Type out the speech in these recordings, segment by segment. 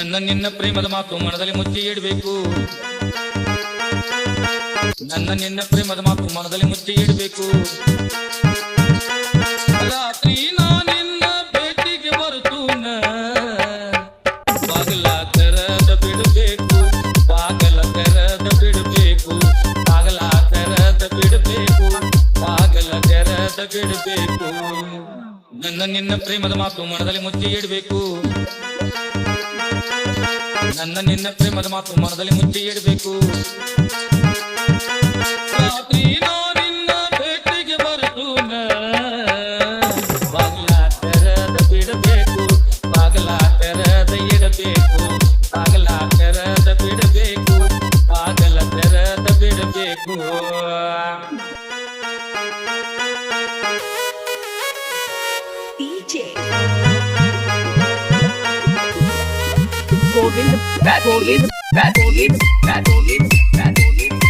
ನನ್ನ ನಿನ್ನ ಪ್ರೇಮದ ಮಾತು ಮನದಲ್ಲಿ ಮುಚ್ಚಿ ಇಡಬೇಕು. ನನ್ನ ನಿನ್ನ ಪ್ರೇಮದ ಮಾತು ಮನದಲ್ಲಿ ಮುಚ್ಚಿ ಇಡಬೇಕು. ರಾತ್ರಿ ನಿನ್ನ ಭೇಟಿಗೆ ಬರುತ್ತೂನ? ಬಾಗಲ ತೆರದ ಬಿಡಬೇಕು ಬಾಗಲ ತೆರದ ಬಿಡಬೇಕು ಬಾಗಲ ತೆರದ ಬಿಡಬೇಕು ಬಾಗಲ ತೆರದ ಬಿಡಬೇಕು. ನನ್ನ ನಿನ್ನ ಪ್ರೇಮದ ಮಾತು ಮನದಲ್ಲಿ ಮುಚ್ಚಿ ಇಡಬೇಕು. ನನ್ನ ನಿನ್ನ ಪ್ರೇಮದ ಮಾತು ಮನದಲ್ಲಿ ಮುಚ್ಚಿ ಇಡಬೇಕು. ರಾತ್ರಿ ನಿನ್ನ ಬಿಡಬೇಕು ಬಾಗಲ ಇಡಬೇಕು ಬಾಗಲ ಬಾಗಲ ಬಿಡಬೇಕು. DJ. Govind, Govind, Govind, Govind, Govind.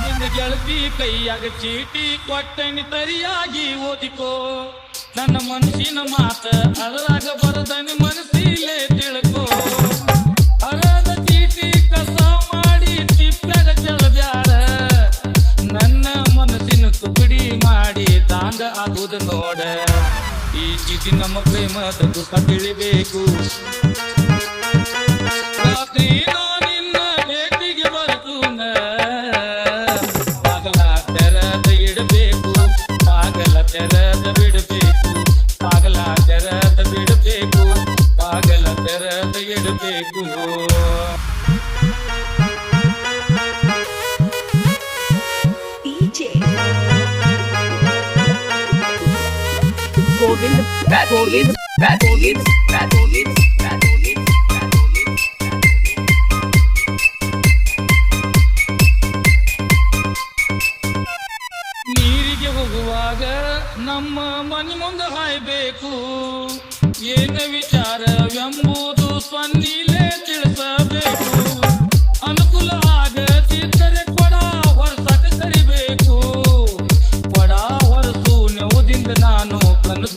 ನಿನ್ನ ಗೆಳತಿ ಕೈಯಾಗ ಚೀಟಿ ಕೊಟ್ಟನಿ ತರಿಯಾಗಿ ಓದಿಕೋ ನನ್ನ ಮನಸ್ಸಿನ ಮಾತ ಅದರಾಗ ಬರದನಿ ಮನಸ್ಸಿಲೇ ಆಗುದ ನೋಡ. ಈ ಚೀಟಿ ನಮ್ಮ ಪ್ರೇಮದ ದುಃಖ ತಿಳಿಬೇಕು. ರಾತ್ರಿ ಇಡಬೇಕು. ಬಿಡಬೇಕು. ಬಾಗಲ ತೆರದ ಬಿಡಬೇಕು. ಇಡಬೇಕು. ನೀರಿಗೆ ಹೋಗುವಾಗ ನಮ್ಮ ಮನೆ ಮುಂದೆ ಹಾಯ್ಬೇಕು. ಏನ ವಿಚಾರವೆಂಬುದು ಸ್ವನ್ನಿಲೇ